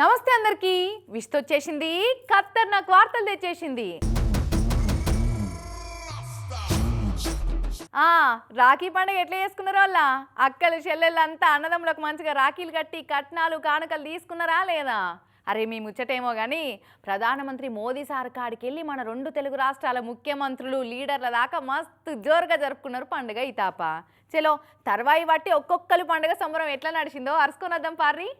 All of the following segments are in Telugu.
నమస్తే అందరికి. విష్తో వచ్చేసింది. ఖత్తర్ నాకు వార్తలు తెచ్చేసింది. రాఖీ పండుగ ఎట్లా చేసుకున్నారో వాళ్ళ? అక్కలు చెల్లెళ్ళంతా అన్నదమ్ములకు మంచిగా రాఖీలు కట్టి కట్నాలు కానుకలు తీసుకున్నారా లేదా? అరే మీ ముచ్చటేమో కానీ ప్రధానమంత్రి మోదీ సార్ కాడికి వెళ్ళి మన రెండు తెలుగు రాష్ట్రాల ముఖ్యమంత్రులు లీడర్ల దాకా మస్తు జోరుగా జరుపుకున్నారు పండుగ ఈ తాప. చలో తర్వాయి బట్టి ఒక్కొక్కరు పండుగ సంబరం ఎట్లా నడిచిందో అరుచుకొనొద్దాం పార్రీ.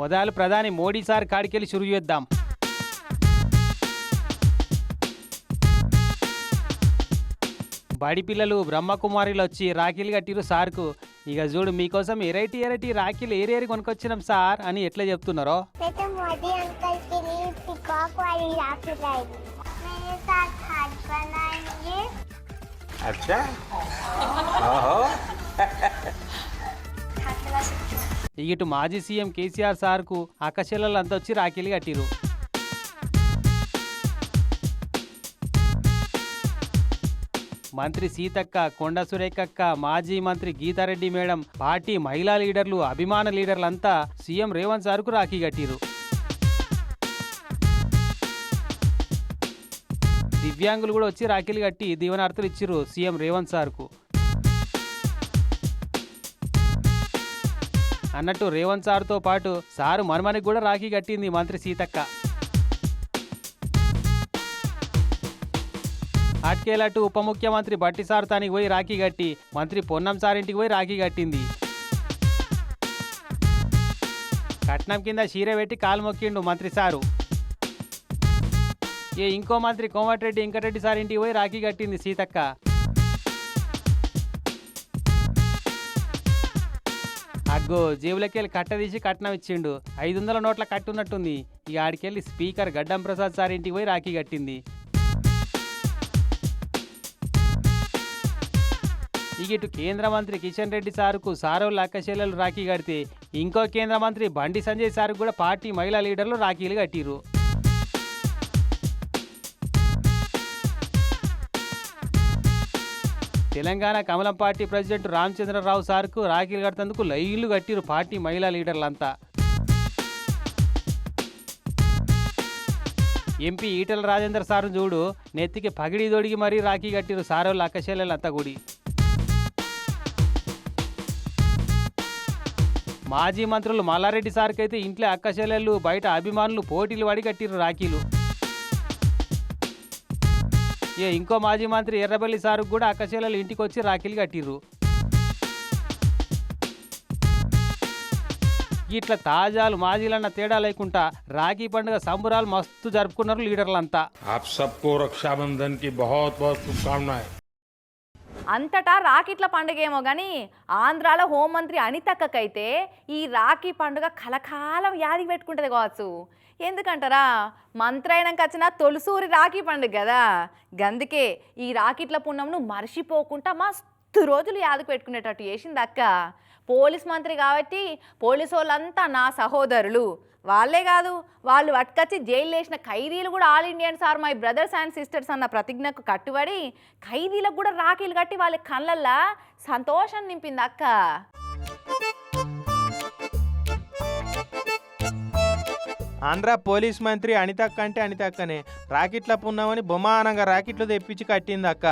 మొదలు ప్రధాని మోడీ సార్ కాడికెళ్ళి షురు చేద్దాం. బడి పిల్లలు బ్రహ్మకుమారిలు వచ్చి రాఖీలు కట్టిరు సార్కు. ఇక చూడు మీకోసం ఎరైటీ ఎరైటీ రాఖీలు ఏరేరి కొనుక్కొచ్చినాం సార్ అని ఎట్లా చెప్తున్నారో. ఇటు మాజీ సీఎం కేసీఆర్ సార్కు అక్కచెల్లెలు అంతా వచ్చి రాఖీలు కట్టిరు మంత్రి సీతక్క కొండ సురేఖక్క మాజీ మంత్రి గీతారెడ్డి మేడం పార్టీ మహిళా లీడర్లు అభిమాన లీడర్లంతా సీఎం రేవంత్ సార్కు రాఖీ కట్టిరు దివ్యాంగులు కూడా వచ్చి రాఖీలు కట్టి దీవనార్థులు ఇచ్చిరు సీఎం రేవంత్ సార్కు. అన్నట్టు రేవంత్ సార్తో పాటు సారు మనమనికి కూడా రాఖీ కట్టింది మంత్రి సీతక్క. అట్కేలట్టు ఉప ముఖ్యమంత్రి బట్టి సార్ తానికి పోయి రాఖీ కట్టి మంత్రి పొన్నం సార్ ఇంటికి పోయి రాఖీ కట్టింది. కట్నం కింద చీర పెట్టి కాలు మొక్కిండు మంత్రి సారు. ఏ ఇంకో మంత్రి కోమటిరెడ్డి ఇంకరెడ్డి సార్ ఇంటికి పోయి రాఖీ కట్టింది సీతక్క. అగ్గో జేబులకెళ్ళి కట్ట తీసి కట్నం ఇచ్చిండు. ఐదు వందల నోట్ల కట్టున్నట్టుంది. ఇక ఆడికెళ్ళి స్పీకర్ గడ్డం ప్రసాద్ సార్ ఇంటికి పోయి రాఖీ కట్టింది. ఇక ఇటు కేంద్ర మంత్రి కిషన్ రెడ్డి సారుకు సారో లక్కశీలలు రాఖీ కడితే ఇంకో కేంద్ర మంత్రి బండి సంజయ్ సార్కు కూడా పార్టీ మహిళా లీడర్లు రాఖీలు కట్టిరు తెలంగాణ కమలం పార్టీ ప్రెసిడెంట్ రామచంద్రరావు సార్కు రాఖీలు కడుతందుకు లైన్లు కట్టిరు పార్టీ మహిళా లీడర్లంతా. ఎంపీ ఈటల రాజేందర్ సార్ చూడు నెత్తికి పగిడి దొడిగి మరీ రాఖీ కట్టిరు సారోళ్ళు అక్కశైలంతా గుడి మాజీ మంత్రులు మల్లారెడ్డి సార్కి అయితే ఇంట్లో అక్కశైలలు బయట అభిమానులు పోటీలు పడి కట్టిరు రాఖీలు. ఏ ఇంకో మాజీ మంత్రి ఎర్రబెల్లి సారు కూడా అక్కశీలలు ఇంటికి వచ్చి రాఖీలు కట్టిర్రు. ఇట్లా తాజాలు మాజీలన్న తేడా లేకుండా రాఖీ పండుగ సంబురాలు మస్తు జరుపుకున్నారు లీడర్లంతా. ఆప్ సబ్కో రక్షాబంధన్ బహుత్ బహుత్ శుభకామనాయ్ అంతటా రాఖీట్ల పండుగ ఏమో కానీ ఆంధ్రాలో హోంమంత్రి అనితక్కకైతే ఈ రాఖీ పండుగ కలకాలం యాదికి పెట్టుకుంటుంది కావచ్చు. ఎందుకంటారా? మంత్రి అయినాక వచ్చిన తొలిసూరి రాఖీ పండుగ కదా గందుకే ఈ రాఖీట్ల పుణ్యంను మర్చిపోకుండా మస్తు రోజులు యాదకు పెట్టుకునేటట్టు చేసింది అక్క. పోలీస్ మంత్రి కాబట్టి పోలీసు వాళ్ళంతా నా సహోదరులు. వాళ్ళే కాదు వాళ్ళు పట్టుకొచ్చి జైలు వేసిన ఖైదీలు కూడా all Indians are my brothers and sisters అన్న ప్రతిజ్ఞకు కట్టుబడి ఖైదీలకు కూడా రాఖీలు కట్టి వాళ్ళ కళ్ళల్లో సంతోషం నింపింది అక్క. ఆంధ్ర పోలీస్ మంత్రి అనితక్క అంటే అనితక్కనే. రాకెట్ల పున్నామని బొమానంగా రాకెట్లు తెప్పించి కట్టింది అక్క.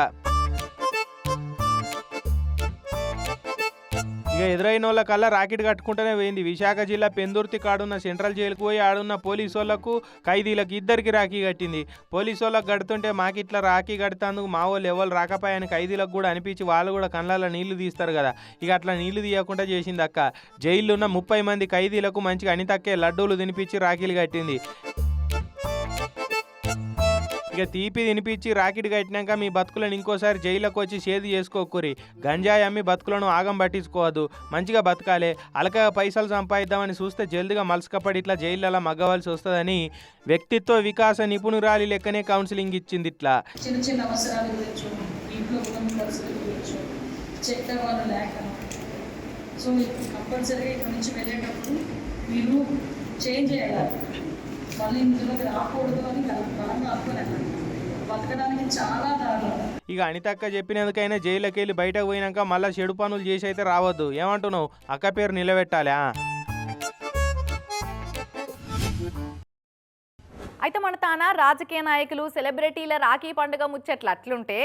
ఇక ఎదురైన వాళ్ళ కల్లా రాకెట్ కట్టుకుంటూనే పోయింది. విశాఖ జిల్లా పెందుర్తి కాడున్న సెంట్రల్ జైలుకు పోయి ఆడున్న పోలీసు వాళ్ళకు ఖైదీలకు ఇద్దరికి రాఖీ కట్టింది. పోలీసు వాళ్ళకి కడుతుంటే మాకిట్లా రాఖీ కడతాందుకు మా వాళ్ళు ఎవరు రాకపోయాని ఖైదీలకు కూడా అనిపించి వాళ్ళు కూడా కళ్ళల్లో నీళ్ళు తీస్తారు కదా. ఇక అట్లా నీళ్ళు తీయకుండా చేసింది అక్క. జైల్లో ఉన్న ముప్పై మంది ఖైదీలకు మంచిగా అనితక్కే లడ్డూలు తినిపించి రాఖీలు కట్టింది. ఇక తీపి తినిపించి రాకెట్ కట్టినాక మీ బతుకులను ఇంకోసారి జైలుకి వచ్చి సేది చేసుకోకూరి గంజాయి అమ్మి బతుకులను ఆగం పట్టించుకోవద్దు. మంచిగా బతకాలే. అలకగా పైసలు సంపాదిద్దామని చూస్తే జల్దిగా మలసకపడి ఇట్లా జైళ్ళలా మగ్గవలసి వస్తుందని వ్యక్తిత్వ వికాస నిపుణురాలి లెక్కనే కౌన్సిలింగ్ ఇచ్చింది ఇట్లా. చిన్న చిన్న అవసరాల గురించి ఇంట్లో ఉన్న గురించి లేక. సో మీరు కంపల్సరీగా ఇక్కడ నుంచి వెళ్ళేటప్పుడు మీరు చేంజ్ చేయాలి. మళ్ళీ ఇందులోకి రాకూడదు అని బలంగా బతకడానికి చాలా దారులు ఇక అనితక్క చెప్పినందుకైనా జైలుకి వెళ్ళి బయటకు పోయినాక మళ్ళీ చెడు పనులు చేసి అయితే రావద్దు. ఏమంటున్నావు? అక్క పేరు నిలబెట్టాలా అయితే మన తాన రాజకీయ నాయకులు సెలబ్రిటీల రాఖీ పండుగ ముచ్చట్లు అట్లుంటే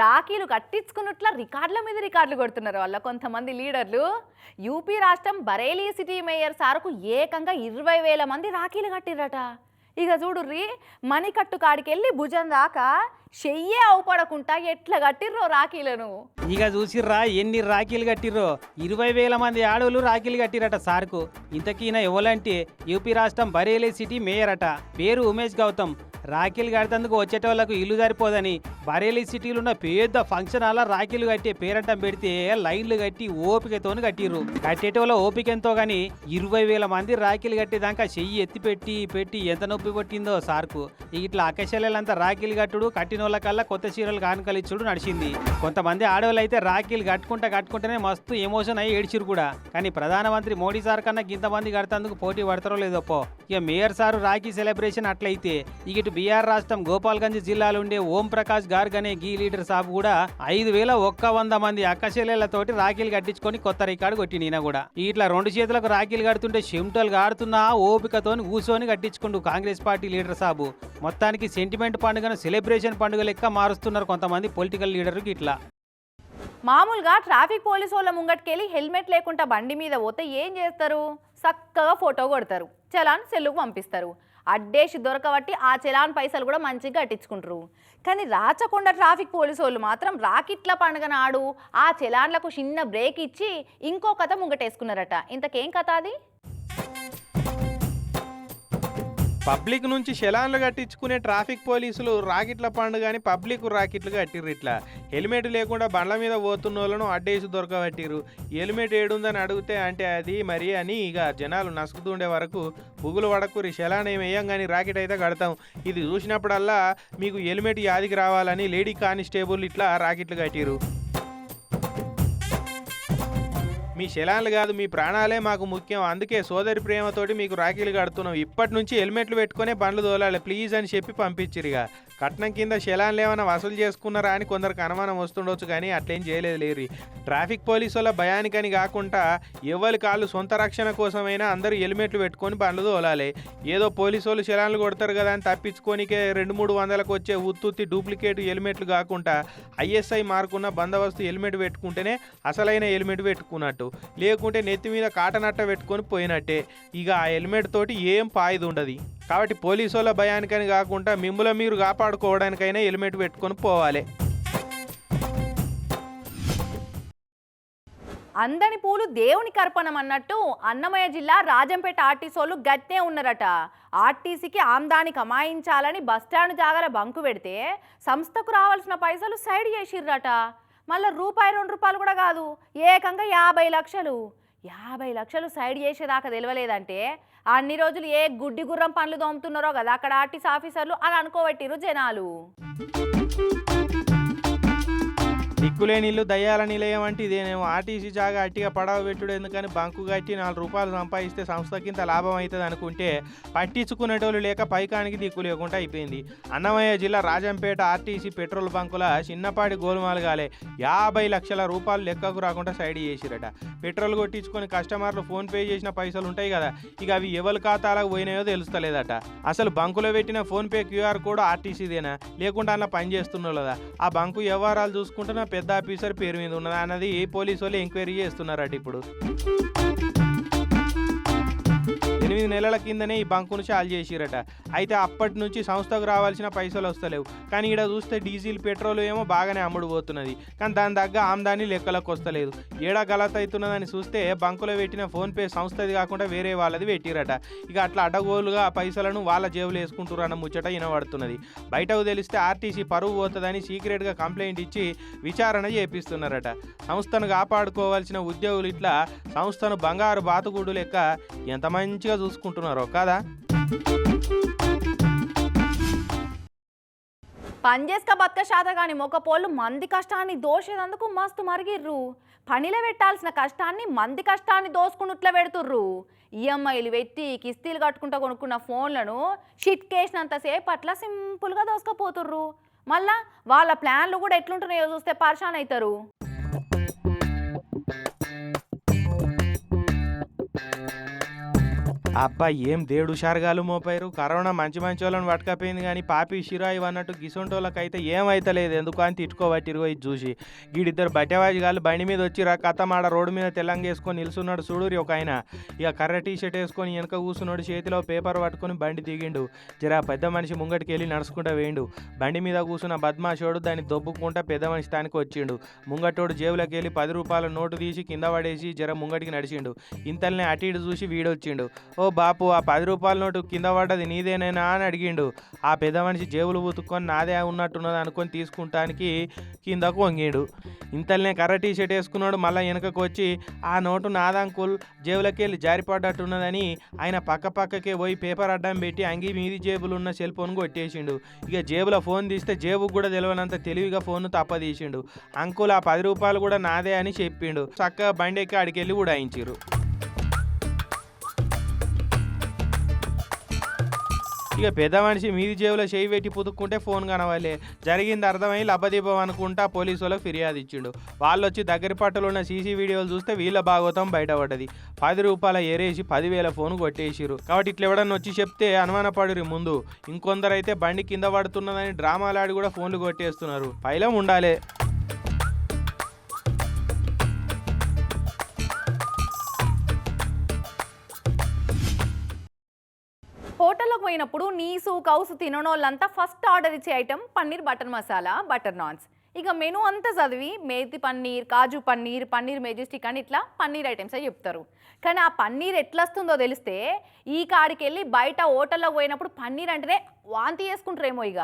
రాఖీలు కట్టించుకున్నట్ల రికార్డుల మీద రికార్డులు కొడుతున్నారు వాళ్ళ కొంతమంది లీడర్లు. యూపీ రాష్ట్రం బరేలీ సిటీ మేయర్ సార్కు ఏకంగా ఇరవై వేల మంది రాఖీలు కట్టిరట ఇక చూడుర్రి మణికట్టు కాడికెళ్ళి భుజం దాకా చెయ్యే అవుపడకుండా ఎట్లా కట్టిర్రో రాఖీలను? ఇక చూసిర్రా ఎన్ని రాఖీలు కట్టిర్రో? ఇరవై వేల మంది ఆడవులు రాఖీలు కట్టిరట సార్కు. ఇంతకీన ఎవలంటే యూపీ రాష్ట్రం బరేలీ సిటీ మేయర్ అట పేరు ఉమేష్ గౌతమ్. రాఖీలు కడతందుకు వచ్చేటోళ్ళకు ఇల్లు సరిపోదని బరేలీ సిటీలో ఉన్న పెద్ద ఫంక్షన్ హాల్లో రాఖీలు కట్టి పేరంటం పెడితే లైన్లు కట్టి ఓపికతోని కట్టిర్రు. కట్టేటోళ్ళ ఓపిక ఎంతో గాని ఇరవై వేల మంది రాఖీలు కట్టేదాకా చెయ్యి ఎత్తి పెట్టి పెట్టి ఎంత నొప్పి పట్టిందో సార్కు. ఇట్లా అకశల్లంతా రాఖీలు కట్టుడు కట్టి వాళ్ళకల్లా కొత్త చీరలు కానుకలు ఇచ్చుడు నడిచింది. కొంతమంది ఆడవాళ్ళు అయితే రాఖీలు కట్టుకుంటా కట్టుకుంటేనే మస్తు ఎమోషన్ అయ్యి ఏడిచిరు కూడా. కానీ ప్రధానమంత్రి మోడీ సార్ కన్నా ఇంతమంది కడతందుకు పోటీ పడతారో లేదప్పో ఇక మేయర్ సారు రాఖీ సెలబ్రేషన్ అట్లయితే ఇక ఇటు బీఆర్ రాష్ట్రం గోపాల్గంజ్ జిల్లాలో ఉండే ఓం ప్రకాష్ గార్గ్ అనే గీ లీడర్ సాబ్ కూడా ఐదు వేల ఒక్క వంద మంది అక్కశల్యలతోటి రాఖీలు కట్టించుకొని కొత్త రికార్డు కొట్టి నీనా కూడా. ఇట్లా రెండు చేతులకు రాఖీలు కడుతుంటే చెమటలు ఆడుతున్నా ఓపికతోని కూర్చొని కట్టించుకుంటూ కాంగ్రెస్ పార్టీ లీడర్ సాబు. మొత్తానికి సెంటిమెంట్ పండుగను సెలబ్రేషన్ పండుగ లెక్క మారుస్తున్నారు కొంతమంది పొలిటికల్ లీడర్కి ఇట్లా. మామూలుగా ట్రాఫిక్ పోలీసు వాళ్ళ ముంగట్కెళ్ళి హెల్మెట్ లేకుండా బండి మీద పోతే ఏం చేస్తారు? చక్కగా ఫోటో కొడతారు. చలాన్ సెల్లుకు పంపిస్తారు. అడ్డేసి దొరకబట్టి ఆ చలాన్ పైసలు కూడా మంచిగా కట్టించుకుంటారు. కానీ రాచకొండ ట్రాఫిక్ పోలీసు వాళ్ళు మాత్రం రాకిట్ల పండుగ నాడు ఆ చలాన్లకు చిన్న బ్రేక్ ఇచ్చి ఇంకో కథ ముంగటేసుకున్నారట. ఇంతకేం కథ అది? పబ్లిక్ నుంచి శలాన్లు కట్టించుకునే ట్రాఫిక్ పోలీసులు రాకెట్ల పండుగని పబ్లిక్ రాకెట్లు కట్టిర్రు ఇట్లా. హెల్మెట్ లేకుండా బండ్ల మీద పోతున్న వాళ్ళను అడ్డేసి దొరకబట్టిర్రు. హెల్మెట్ ఏడుందని అడిగితే అంటే అది మరి అని ఇక జనాలు నసుకుతుండే వరకు పుగులు పడకూరి శలాన్ ఏం కానీ రాకెట్ అయితే కడతాం. ఇది చూసినప్పుడల్లా మీకు హెల్మెట్ యాదికి రావాలని లేడీ కానిస్టేబుల్ ఇట్లా రాకెట్లు కట్టిరు మీ శిలాలు కాదు మీ ప్రాణాలే మాకు ముఖ్యం. అందుకే సోదరి ప్రేమతోటి మీకు రాఖీలు కడుతున్నాం. ఇప్పటి నుంచి హెల్మెట్లు పెట్టుకునే బండ్లు తోలాలి. ప్లీజ్ అని చెప్పి పంపించిరిగా. కట్నం కింద శిలాలు ఏమైనా వసూలు చేసుకున్నారా అని కొందరికి అనుమానం వస్తుండొచ్చు కానీ అట్లేం చేయలేదు లేరు ట్రాఫిక్ పోలీసు వాళ్ళ భయానికని కాకుండా ఎవరి కాళ్ళు సొంత రక్షణ కోసమైనా అందరూ హెల్మెట్లు పెట్టుకొని బండ్లు తోలాలి. ఏదో పోలీసు వాళ్ళు శిలాలు కొడతారు కదా అని తప్పించుకోనికే రెండు మూడు వందలకు వచ్చే ఉత్తుత్తి డూప్లికేట్ హెల్మెట్లు కాకుండా ఐఎస్ఐ మార్కున్న బందోబస్తు హెల్మెట్ పెట్టుకుంటేనే అసలైన హెల్మెట్ పెట్టుకున్నట్టు. లేకుంటే నెత్తి మీద కాటనట్ట పెట్టుకొని పోయినట్టే. ఇక ఆ హెల్మెట్ తోటి ఏం పాయిదు ఉండదు. కాబట్టి పోలీసు వాళ్ళ భయానికని కాకుండా మిమ్మల్ని మీరు కాపాడుకోవడానికైనా హెల్మెట్ పెట్టుకొని పోవాలి. అందని పూలు దేవునికి అర్పణం అన్నట్టు అన్నమయ్య జిల్లా రాజంపేట ఆర్టీసోలు గట్టే ఉన్నారట. ఆర్టీసీకి ఆమ్దాని కమాయించాలని బస్టాండ్ జాగల బంకు పెడితే సంస్థకు రావాల్సిన పైసలు సైడ్ చేసిర్రట. మళ్ళీ రూపాయి రెండు రూపాయలు కూడా కాదు. ఏకంగా యాభై లక్షలు. యాభై లక్షలు సైడ్ చేసేదాకా తెలియలేదంటే అన్ని రోజులు ఏ గుడ్డి గుర్రం పనులు దోముతున్నారో కదా అక్కడ ఆర్టీసీ ఆఫీసర్లు అని అనుకోబట్టిరు జనాలు. దిక్కులేనిళ్ళు దయ్యాల నిలయం అంటే ఇదేనేమో. ఆర్టీసీ జాగా అట్టిగా పడవ పెట్టుడు ఎందుకని బంకు కట్టి నాలుగు రూపాయలు సంపాదిస్తే సంస్థకి ఇంత లాభం అవుతుంది అనుకుంటే పట్టించుకునేటోళ్ళు లేక పైకానికి దిక్కు లేకుండా అయిపోయింది. అన్నమయ్య జిల్లా రాజంపేట ఆర్టీసీ పెట్రోల్ బంకుల చిన్నపాటి గోలుమాలు గాలే యాభై లక్షల రూపాయలు లెక్కకు రాకుండా సైడ్ చేసిరట. పెట్రోల్ కొట్టించుకొని కస్టమర్లు ఫోన్ పే చేసిన పైసలు ఉంటాయి కదా ఇక అవి ఎవరి ఖాతాలకు పోయినాయో తెలుస్తలేదట. అసలు బంకులో పెట్టిన ఫోన్ పే క్యూఆర్ కోడ్ ఆర్టీసీదేనా? లేకుండా అలా పని చేస్తున్నదా ఆ బంకు వ్యవహారాలు చూసుకుంటున్న పెద్ద ఆఫీసర్ పేరు మీద ఉన్నదా అన్నది పోలీసు వాళ్ళు ఎంక్వైరీ చేస్తున్నారట ఇప్పుడు. ఎనిమిది నెలల కిందనే ఈ బంకును చాలు చేసిరట. అయితే అప్పటి నుంచి సంస్థకు రావాల్సిన పైసలు వస్తలేవు. కానీ ఇక్కడ చూస్తే డీజిల్ పెట్రోల్ ఏమో బాగానే అమ్ముడు పోతున్నది. కానీ దాని తగ్గ ఆమ్దాని లెక్కలకు వస్తలేదు. ఏడా గలత అవుతున్నదని చూస్తే బంకులో పెట్టిన ఫోన్పే సంస్థది కాకుండా వేరే వాళ్ళది పెట్టిరట. ఇక అట్లా అడగోలుగా ఆ పైసలను వాళ్ళ జేబులు వేసుకుంటారు అన్న ముచ్చట వినబడుతున్నది. బయటకు తెలిస్తే ఆర్టీసీ పరువు పోతుందని సీక్రెట్గా కంప్లైంట్ ఇచ్చి విచారణ చేపిస్తున్నారట. సంస్థను కాపాడుకోవాల్సిన ఉద్యోగులు ఇట్లా సంస్థను బంగారు బాతుగూడు లెక్క ఎంత మంచిగా చూసుకుంటున్నారో కదా? పంజేస్క బతక శాత కాని మొక్కపోళ్ళు మంది కష్టాన్ని దోషేదందుకు మస్తు మరిగిర్రు. పనిలో పెట్టాల్సిన కష్టాన్ని మంది కష్టాన్ని దోసుకున్నట్ల పెడుతుర్రు. ఈఎంఐలు పెట్టి కిస్తీలు కట్టుకుంటా కొనుక్కున్న ఫోన్లను షిట్కేసినంతసేపు అట్లా సింపుల్గా దోసుకపోతుర్రు. మళ్ళా వాళ్ళ ప్లాన్లు కూడా ఎట్లుంటున్నాయో చూస్తే పర్షాన్ అవుతారు అబ్బా ఏం దేడు షార్గాలు మోపారు కరోనా మంచి మంచి వాళ్ళని పట్టుకపోయింది కానీ పాపి షిరాయి అన్నట్టు గిసొంటోళ్ళకైతే ఏమైతలేదు. ఎందుకు అని తిట్టుకోబట్టిరు ఇది చూసి గీడిద్దరు బట్టెవాజి బండి మీద వచ్చి రా కథమాడ రోడ్డు మీద తెల్లంగా వేసుకొని నిల్చున్నాడు చూడురి ఒక ఆయన. ఇక కర్ర టీ షర్ట్ వేసుకొని వెనక కూర్చున్నాడు చేతిలో పేపర్ పట్టుకొని బండి దిగిండు. జరా పెద్ద మనిషి ముంగటికి వెళ్ళి నడుచుకుంటూ వేయండు. బండి మీద కూర్చున్న బద్మాషోడు దాన్ని దొబ్బుకుంటా పెద్ద మనిషి తానికి వచ్చిండు. ముంగటోడు జేబులోకి వెళ్ళి పది రూపాయల నోటు తీసి కింద పడేసి జర ముంగటికి నడిచిండు. ఇంతల్నే అటు ఇటు చూసి వీడొచ్చిండు. ఓ బాపు ఆ పది రూపాయల నోటు కింద పడ్డది నీదేనేనా అని అడిగిండు. ఆ పెద్ద మనిషి జేబులు ఉతుక్కొని నాదే ఉన్నట్టున్నది అనుకొని తీసుకుంటానికి కిందకు వంగిండు. ఇంతలనే కర్ర టీ షర్ట్ వేసుకున్నాడు మళ్ళీ వెనకకు వచ్చి ఆ నోటు నాదంకుల్ జేబులకి వెళ్ళి జారిపడ్డట్టున్నదని ఆయన పక్క పక్కకే పోయి పేపర్ అడ్డం పెట్టి అంగి మీది జేబులు ఉన్న సెల్ ఫోన్ కొట్టేసిండు. ఇక జేబులో ఫోన్ తీస్తే జేబుకు కూడా తెలియనంత తెలివిగా ఫోన్ తప్పదీసిండు. అంకుల్ ఆ పది రూపాయలు కూడా నాదే అని చెప్పిండు. చక్కగా బండి ఎక్కి ఆడికి ఉడాయించారు ఇక పెద్ద మనిషి మీది జేబులో చేయి పెట్టి పుతుక్కుంటే ఫోన్ కనవాలే జరిగింది అర్థమై లబ్బదీపం అనుకుంటా పోలీసు వాళ్ళకి ఫిర్యాదు ఇచ్చిండు. వాళ్ళు వచ్చి దగ్గర పట్టులో ఉన్న సీసీ వీడియోలు చూస్తే వీళ్ళ భాగవతం బయటపడ్డది. పది రూపాయల ఏరేసి పదివేల ఫోన్ కొట్టేసిరు కాబట్టి ఇట్లా ఎవడన్నా వచ్చి చెప్తే అనుమానపడురి ముందు. ఇంకొందరైతే బండి కింద పడుతున్నదని డ్రామాలాడి కూడా ఫోన్లు కొట్టేస్తున్నారు. పైలం ఉండాలి. పోయినప్పుడు నీసు కౌసు తిననోళ్ళంతా ఫస్ట్ ఆర్డర్ ఇచ్చే item paneer butter masala butter naans. ఇక మెనూ అంతా చదివి మేతి పన్నీర్ కాజు పన్నీర్ పన్నీర్ మెజెస్టిక్ అని ఇట్లా పన్నీర్ ఐటమ్స్ అని చెప్తారు. కానీ ఆ పన్నీర్ ఎట్లా వస్తుందో తెలిస్తే ఈ కాడికి వెళ్ళి బయట హోటల్లో పోయినప్పుడు పన్నీర్ అంటేనే వాంతి చేసుకుంటారేమో ఇక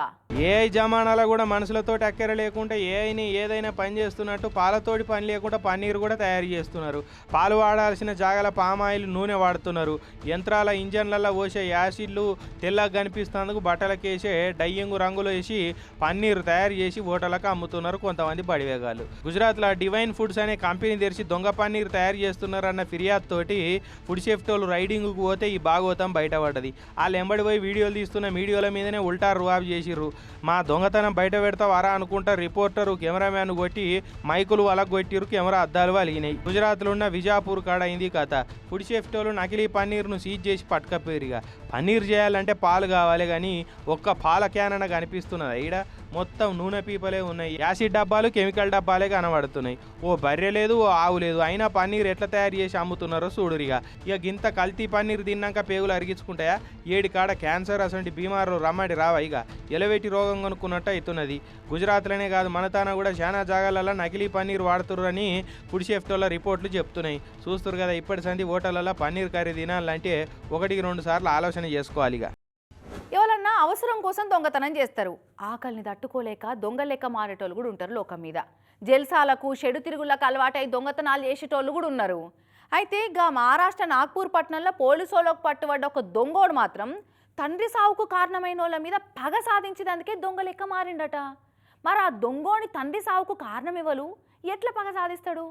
ఏ జమానాలో కూడా మనుషులతో అక్కెర లేకుండా ఏఐని ఏదైనా పని చేస్తున్నట్టు పాలతోటి పని లేకుండా పన్నీర్ కూడా తయారు చేస్తున్నారు. పాలు వాడాల్సిన జాగల పామాయిల్ నూనె వాడుతున్నారు. యంత్రాల ఇంజన్లలో పోసే యాసిడ్లు తెల్లగా కనిపిస్తున్నందుకు బట్టలకేసే డయ్యింగ్ రంగులు వేసి పన్నీర్ తయారు చేసి హోటళ్ళకు అమ్ముతున్నారు కొంతమంది బడివేగాలు గుజరాత్లో డివైన్ ఫుడ్స్ అనే కంపెనీ తెరిచి దొంగ పన్నీర్ తయారు చేస్తున్నారన్న ఫిర్యాదు తోటి ఫుడ్ సేఫ్టీ వాళ్ళు రైడింగ్కు పోతే ఈ భాగవతం బయటపడ్డది. వాళ్ళు ఎంబడి పోయి వీడియోలు తీస్తున్న వీడియోల మీదనే ఉల్టా రువాబు చేసిర్రు. మా దొంగతనం బయట పెడతావారా అనుకుంటా రిపోర్టరు కెమెరామ్యాన్ కొట్టి మైకులు వలకు కొట్టిరు కెమెరా అద్దాలు వలిగినాయి గుజరాత్లో ఉన్న విజాపూర్ కాడ అయింది కథ. ఫుడ్ సేఫ్టీ నకిలీ పన్నీర్ను సీజ్ చేసి పట్టుకపోయారుగా పన్నీర్ చేయాలంటే పాలు కావాలి కానీ ఒక్క పాల క్యాన్ అన్న కనిపిస్తున్నది ఈడ? మొత్తం నూనె పీపలే ఉన్నాయి. యాసిడ్ డబ్బాలు కెమికల్ డబ్బాలే కనబడుతున్నాయి. ఓ బర్రె లేదు ఓ ఆవు లేదు. అయినా పన్నీర్ ఎట్లా తయారు చేసి అమ్ముతున్నారో చూడురిగా. ఇక గింత కల్తీ పన్నీర్ తిన్నాక పేగులు అరిగించుకుంటాయా? ఏడి కాడ క్యాన్సర్ అసలు బీమారు రమ్మడి రావా ఇక ఎలవేటి రోగం కొనుక్కున్నట్టు అవుతున్నది గుజరాత్లోనే కాదు మన తాన కూడా చాలా జాగాలలో నకిలీ పన్నీర్ వాడుతుర్రని ఫుడ్ సేఫ్టీలో రిపోర్ట్లు చెప్తున్నాయి. చూస్తారు కదా ఇప్పటి సంది హోటళ్ళలో పన్నీర్ కర్రీ తినాలంటే ఒకటికి రెండు సార్లు ఆలోచన చేసుకోవాలి ఇక అవసరం కోసం దొంగతనం చేస్తారు. ఆకలిని తట్టుకోలేక దొంగ లెక్క మారేటోళ్ళు కూడా ఉంటారు లోకం మీద. జల్సాలకు చెడు తిరుగులకు అలవాటై దొంగతనాలు చేసేటోళ్ళు కూడా ఉన్నారు. అయితే గా మహారాష్ట్ర నాగ్పూర్ పట్టణంలో పోలీసు పట్టుబడ్డ ఒక దొంగోడు మాత్రం తండ్రి సావుకు కారణమైన వాళ్ళ మీద పగ సాధించేందుకే దొంగ లెక్క మారిండట. మరి ఆ దొంగోని తండ్రి సావుకు కారణం ఇవ్వలు ఎట్లా పగ సాధిస్తాడు?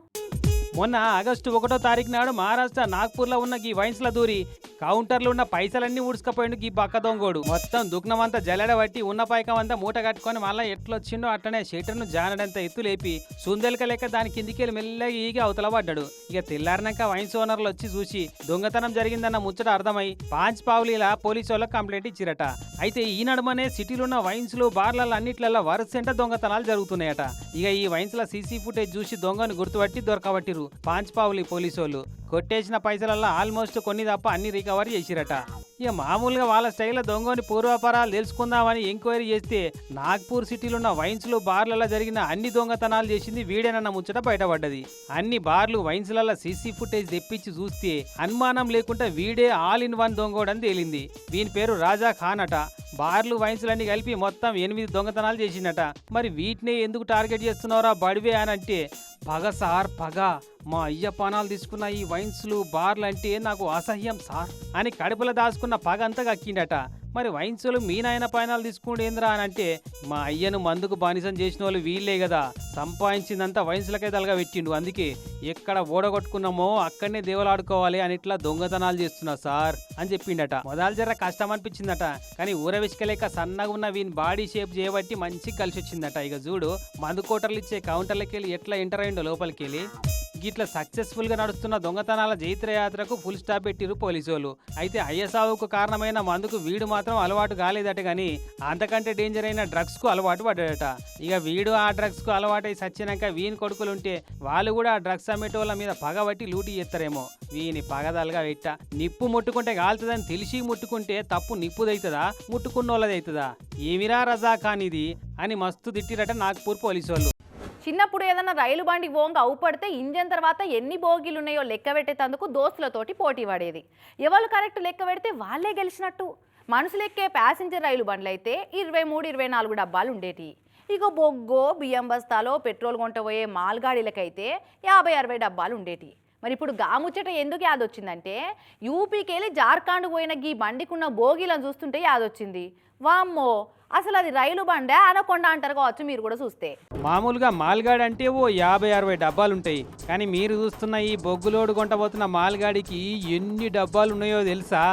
మొన్న ఆగస్టు ఒకటో తారీఖు నాడు మహారాష్ట్ర నాగ్పూర్లో ఉన్న ఈ వైన్స్ల దూరి కౌంటర్లు ఉన్న పైసలన్నీ ఉడుచుకపోయిండు ఈ బక్క దొంగోడు. మొత్తం దుగ్నమంతా జల్లెడ ఉన్న పైకం అంతా మూట కట్టుకొని మళ్ళీ ఎట్లొచ్చిండో అట్టనే షెటర్ను జానడంత ఎత్తులేపి సుందెలక లేక దాని కిందికెళ్ళి మెల్లగా ఈగి అవతల పడ్డాడు. ఇక తెల్లారినాక వైన్స్ ఓనర్లు వచ్చి చూసి దొంగతనం జరిగిందన్న ముచ్చట అర్థమై పాంచ్ పావులీల పోలీసు వాళ్ళకి కంప్లైంట్ ఇచ్చిరట. అయితే ఈ నడుమనే సిటీలో ఉన్న వైన్స్లు బార్లలో అన్నిట్లలో వరుసంట దొంగతనాలు జరుగుతున్నాయట. ఇక ఈ వైన్స్ల సీసీ ఫుటేజ్ చూసి దొంగను గుర్తుపట్టి దొరకబట్టిరు పాంచ్పావులి పోలీసోళ్ళు. కొట్టేసిన పైసలల్లో ఆల్మోస్ట్ కొన్ని తప్ప అన్ని రికవర్ చేసిరట. ఇక మామూలుగా వాళ్ళ స్టైల్లో దొంగని పూర్వాపరాలు తెలుసుకుందామని ఎంక్వైరీ చేస్తే నాగ్పూర్ సిటీలో ఉన్న వైన్స్లు బార్లలో జరిగిన అన్ని దొంగతనాలు చేసింది వీడేనన్న ముచ్చట బయటపడ్డది. అన్ని బార్లు వైన్స్లలో సీసీ ఫుటేజ్ తెప్పించి చూస్తే అనుమానం లేకుండా వీడే ఆల్ ఇన్ వన్ దొంగోడని తేలింది. వీని పేరు రాజా ఖాన్ అట. బార్లు వైన్స్లన్నీ కలిపి మొత్తం ఎనిమిది దొంగతనాలు చేసిండట. మరి వీటినే ఎందుకు టార్గెట్ చేస్తున్నారా బడివే అని అంటే పగ సార్ పగ. మా అయ్య పానాలు తీసుకున్న ఈ వైన్స్లు బార్లు అంటే నాకు అసహ్యం సార్. అని కడుపులో దాచుకున్న పగ అంతా కక్కిండట. మరి వైన్సులు మీ నాయన పానాలు తీసుకుంటేంద్రా అని అంటే మా అయ్యను మందుకు బానిసం చేసిన వాళ్ళు వీళ్ళే కదా సంపాదించిందంతా వైన్స్లకే తలగా పెట్టిండు అందుకే ఎక్కడ ఓడగొట్టుకున్నామో అక్కడనే దేవులాడుకోవాలి అని ఇట్లా దొంగతనాలు చేస్తున్నా సార్ అని చెప్పిండట. మొదలు జర కష్టం అనిపించిందట. కానీ ఊరవిష్కలేక సన్నగా ఉన్న వీని బాడీ షేప్ చేయబట్టి మంచి కలిసి వచ్చిందట ఇక చూడు మందు కోటర్లు ఇచ్చే కౌంటర్లకి వెళ్ళి ఎట్లా ఎంటర్ అయిండో లోపలికి వెళ్ళి గిట్ల సక్సెస్ఫుల్గా నడుస్తున్న దొంగతనాల జైత్రయాత్రకు ఫుల్ స్టాప్ పెట్టిరు పోలీసులు అయితే అయ్యసావుకు కారణమైన మందుకు వీడు మాత్రం అలవాటు కాలేదట గాని అంతకంటే డేంజర్ అయిన డ్రగ్స్కు అలవాటు పడ్డాడట. ఇక వీడు ఆ డ్రగ్స్కు అలవాటై సచ్చినాక వీని కొడుకులుంటే వాళ్ళు కూడా ఆ డ్రగ్స్ అమ్మేటోళ్ళ మీద పగబట్టి లూటీ చేస్తారేమో. వీని పగదలుగా పెట్ట. నిప్పు ముట్టుకుంటే కాలుతుందని తెలిసి ముట్టుకుంటే తప్పు నిప్పుదైతుందా? ముట్టుకున్నోళ్ళదైతుందా? ఏమిరా రజా కానిది అని మస్తు తిట్టిరట నాగ్పూర్ పోలీసోళ్ళు. చిన్నప్పుడు ఏదైనా రైలు బండి ఓంగ అవుపడితే ఇంజన్ తర్వాత ఎన్ని బోగీలు ఉన్నాయో లెక్క పెట్టేటందుకు దోస్తులతోటి పోటీ పడేది. ఎవరు కరెక్ట్ లెక్క పెడితే వాళ్ళే గెలిచినట్టు. మనుషులు ఎక్కే ప్యాసింజర్ రైలు బండ్లు అయితే ఇరవై మూడు ఇరవై నాలుగు డబ్బాలు ఉండేటి. ఇక బొగ్గో బియ్యం బస్తాలో పెట్రోల్ కొంటపోయే మాల్గాడీలకైతే యాభై అరవై డబ్బాలు ఉండేటి. మరి ఇప్పుడు గాముచ్చట ఎందుకు యాదొచ్చిందంటే యూపీకి వెళ్ళి జార్ఖండ్ పోయిన గీ బండికున్న బోగీలను చూస్తుంటే యాదొచ్చింది. వామ్మో అసలు అది రైలు బండే అనకొండ అంటారు కావచ్చు మీరు కూడా చూస్తే. మామూలుగా మాల్గాడి అంటే ఓ యాభై అరవై డబ్బాలు ఉంటాయి కానీ మీరు చూస్తున్న ఈ బొగ్గులోడు కొంటబోతున్న మాల్గాడికి ఎన్ని డబ్బాలు ఉన్నాయో తెలుసా?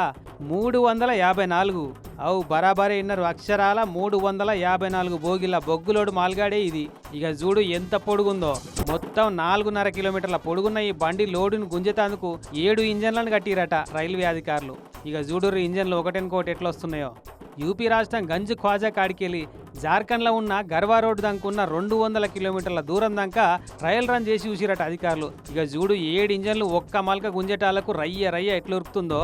మూడు వందల యాభై నాలుగు. అవు బరాబరే ఇన్నరు అక్షరాల మూడు వందల యాభై నాలుగు బోగిల బొగ్గులోడు మాల్గాడే ఇది. ఇక చూడు ఎంత పొడుగుందో. మొత్తం నాలుగున్నర కిలోమీటర్ల పొడుగున్న ఈ బండి లోడును గుంజేతందుకు ఏడు ఇంజన్లను కట్టిరట రైల్వే అధికారులు. ఇక చూడు ఇంజన్లు ఒకటెనుకోటి ఎట్లా వస్తున్నాయో యూపీ రాష్ట్రం గంజ్ ఖ్వాజా కాడికెళ్ళి జార్ఖండ్లో ఉన్న గర్వా రోడ్డు దంకున్న రెండు వందల కిలోమీటర్ల దూరం దాకా ట్రయల్ రన్ చేసి చూసిరట అధికారులు. ఇక చూడు ఏడు ఇంజన్లు ఒక్క మల్క గుంజటాలకు రయ్య రయ్య ఎట్లా ఉరుకుతుందో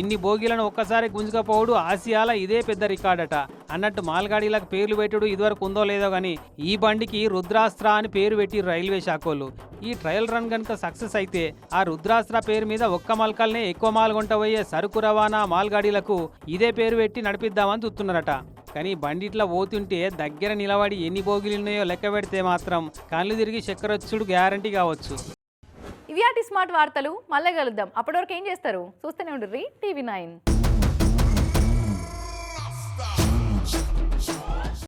ఇన్ని బోగీలను ఒక్కసారి గుంజుకపోవడు ఆసియాలో ఇదే పెద్ద రికార్డట. అన్నట్టు మాల్గాడీలకు పేర్లు పెట్టుడు ఇదివరకు ఉందో లేదో కానీ ఈ బండికి రుద్రాస్త్ర అని పేరు పెట్టి రైల్వే శాఖలు ఈ ట్రయల్ రన్ కనుక సక్సెస్ అయితే ఆ రుద్రాస్త్ర పేరు మీద ఒక్క మల్కల్నే ఎక్కువ మాల్గొంటబోయే సరుకు రవాణా మాల్గాడీలకు ఇదే పేరు పెట్టి నడిపిద్దామని చూస్తున్నారట. కానీ బండిట్లా పోతుంటే దగ్గర నిలబడి ఎన్ని బోగిలున్నాయో లెక్క పెడితే మాత్రం కళ్ళు తిరిగి చక్కరొచ్చుడు గ్యారంటీ కావచ్చు. ఇవియాటి స్మార్ట్ వార్తలు మళ్ళీ కలుద్దాం. అప్పటి వరకు ఏం చేస్తారు? చూస్తూనే ఉండరు టీవీ నైన్.